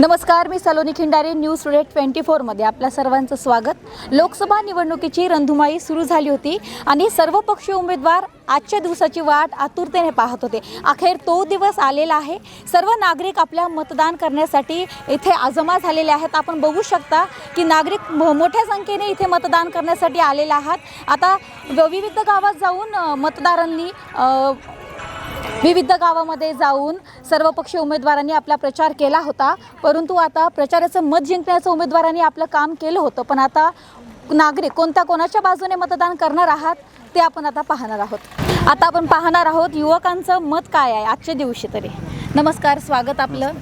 नमस्कार मी Saloni Khindare news today twenty फोरमध्ये आपल्या सर्वांचं स्वागत. लोकसभा निवडणुकीची रंधुमाई सुरू झाली होती आणि सर्वपक्षीय उमेदवार आजच्या दिवसाची वाट आतुरतेने पाहत होते. अखेर तो दिवस आलेला आहे. सर्व नागरिक आपल्या मतदान करण्यासाठी इथे आजमा झालेले आहेत. आपण बघू शकता की नागरिक मोठ्या संख्येने इथे मतदान करण्यासाठी आलेले आहात. आता विविध गावात जाऊन मतदारांनी विविध गावामध्ये जाऊन सर्वपक्षीय उमेदवारांनी आपला प्रचार केला होता. परंतु आता प्रचाराचं मत जिंकण्याचं उमेदवारांनी आपलं काम केलं होतं. पण आता नागरिक कोणत्या कोणाच्या बाजूने मतदान करणार आहात ते आपण आता पाहणार आहोत. आता आपण पाहणार आहोत युवकांचं मत काय आहे आजच्या दिवशी तरी. नमस्कार स्वागत आपलं.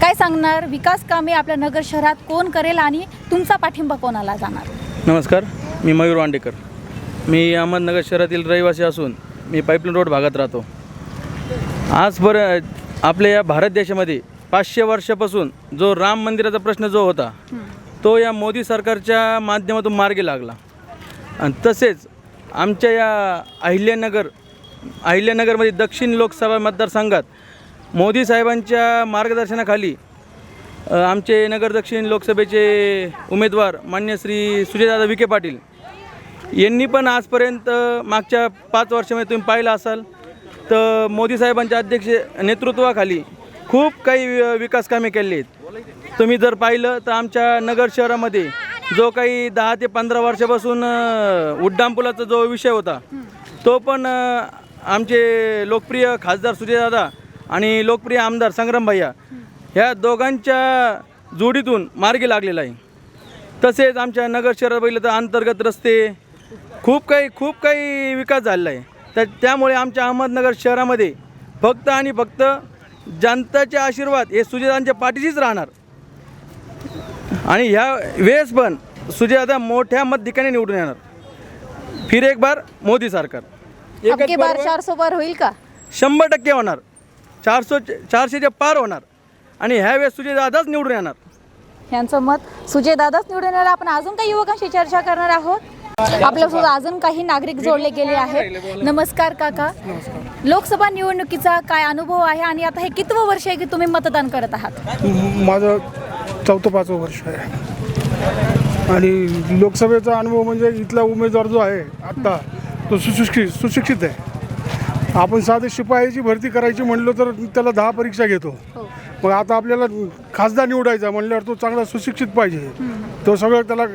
काय सांगणार विकास कामे आपल्या नगर शहरात कोण करेल आणि तुमचा पाठिंबा कोणाला जाणार? नमस्कार मी मयूर वांडेकर. मी अहमदनगर शहरातील रहिवासी असून मी पाईपलाईन रोड भागात राहतो. आजपर आपल्या या भारत देशामध्ये पाचशे वर्षापासून जो राम मंदिराचा प्रश्न जो होता तो या मोदी सरकारच्या माध्यमातून मार्गी लागला. आणि तसेच आमच्या या अहिल्यानगर अहिल्यानगरमध्ये दक्षिण लोकसभा मतदारसंघात मोदी साहेबांच्या मार्गदर्शनाखाली आमचे नगर दक्षिण लोकसभेचे उमेदवार मान्य श्री सुजयदादा विखे पाटील यांनी पण आजपर्यंत मागच्या पाच वर्षामध्ये तुम्ही पाहिलं असाल तर मोदी साहेबांच्या अध्यक्ष नेतृत्वाखाली खूप काही वि- विकास कामे केले आहेत तुम्ही जर पाहिलं तर आमच्या नगर शहरामध्ये जो काही दहा ते पंधरा वर्षापासून उड्डाणपुलाचा जो विषय होता तो पण आमचे लोकप्रिय खासदार सुजयदादा आणि लोकप्रिय आमदार संग्राम भैया ह्या दोघांच्या जोडीतून मार्गी लागलेला आहे. तसेच आमच्या नगर शहरात बघितलं तर अंतर्गत रस्ते खूप काही खूप काही विकास झालेला आहे. तर त्यामुळे आमच्या अहमदनगर शहरामध्ये फक्त आणि फक्त जनताचे आशीर्वाद हे सुजयदांच्या पाठीशीच राहणार. आणि ह्या वेळेस पण सुजयदादा मोठ्या मत ठिकाणी निवडून येणार. फिर एक बार मोदी सरकार. अबकी बार होईल का? शंभर टक्के होणार. चारशे चारशेच्या पार होणार. आणि ह्या वेळेस सुजयदादाच निवडून येणार. यांचं मत सुजय दादाच निवडून येणार. आपण अजून काही युवकांशी चर्चा करणार आहोत. आपल्यासोबत अजून काही नागरिक जोडले गेले आहेत. नमस्कार काका. लोकसभा निवडणुकीचा काय अनुभव आहे आणि आता हे कितवं वर्ष आहे की तुम्ही मतदान करत आहात? माझं चौथं पाचवं वर्ष आहे. आणि लोकसभेचा अनुभव म्हणजे इथला उमेदवार जो आहे आत्ता तो सुशिक्षित सुशिक्षित आहे. आपण साधे शिपायाची भरती करायची म्हणलो तर त्याला दहा परीक्षा घेतो. मग आता आपल्याला खासदार निवडायचा म्हणल्यावर तो चांगला सुशिक्षित पाहिजे. तो सगळं त्याला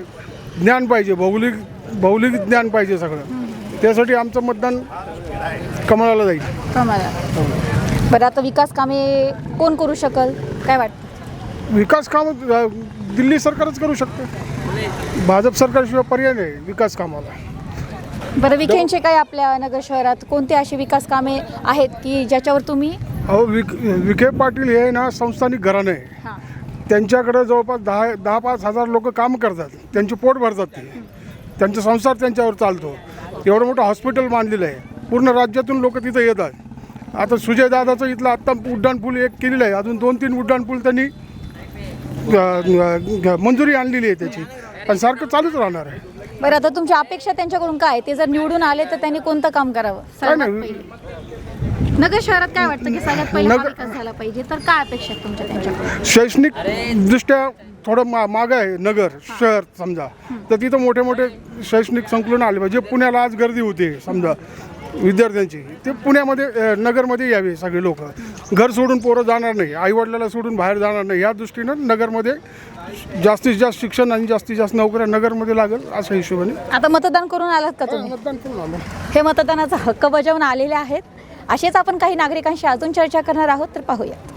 ज्ञान पाहिजे भौगोलिक भौगोलिक ज्ञान पाहिजे सगळं. त्यासाठी आमचं मतदान कमळाला जाईल. कमाला बरं आता विकास कामे कोण करू शकल? काय वाटतं? विकास काम दिल्ली सरकारच करू शकते. भाजप सरकारशिवाय पर्याय नाही विकास कामाला. बरं विखेंचे काय आपल्या नगर शहरात कोणते अशी विकास कामे आहेत की ज्याच्यावर तुम्ही अहो विक विखे पाटील हे ना संस्थानिक घराणं आहे हां. त्यांच्याकडे जवळपास दहा दहा पाच हजार लोक काम करतात. त्यांचे पोट भरतात ते. त्यांचा संसार त्यांच्यावर चालतो. एवढं मोठं हॉस्पिटल बांधलेलं आहे. पूर्ण राज्यातून लोक तिथं येतात. आता सुजयदादाचं इथलं आत्ता उड्डाणपूल एक केलेलं आहे. अजून दोन तीन उड्डाणपूल त्यांनी मंजुरी आणलेली आहे त्याची. आणि सारखं चालूच राहणार आहे. बरं आता तुमची अपेक्षा त्यांच्याकडून काय ते जर निवडून आले तर त्यांनी कोणतं काम करावं? सर्वात पहिले. नगर शहरात काय वाटतं की सगळ्यात पहिले झाला पाहिजे? तर काय अपेक्षा आहेत तुमच्या त्यांच्याकडून? शैक्षणिक दृष्ट्या थोडं मा मागं आहे नगर शहर समजा. तर तिथं मोठे मोठे शैक्षणिक संकुलन आले पाहिजे. पुण्याला आज गर्दी होते समजा विद्यार्थ्यांची. ते पुण्यामध्ये अ, नगरमध्ये यावे सगळे लोक. घर सोडून पोरं जाणार नाही आईवडिलाला सोडून बाहेर जाणार नाही. या दृष्टीनं नगरमध्ये जास्तीत जास्त शिक्षण आणि जास्तीत जास्त नोकऱ्या नगरमध्ये लागेल अशा हिशोबाने. आता मतदान करून आलात का तुम्ही? मतदान करून आलो. हे मतदानाचा हक्क बजावून आलेले आहेत. असेच आपण काही नागरिकांशी अजून चर्चा करणार आहोत तर पाहूयात.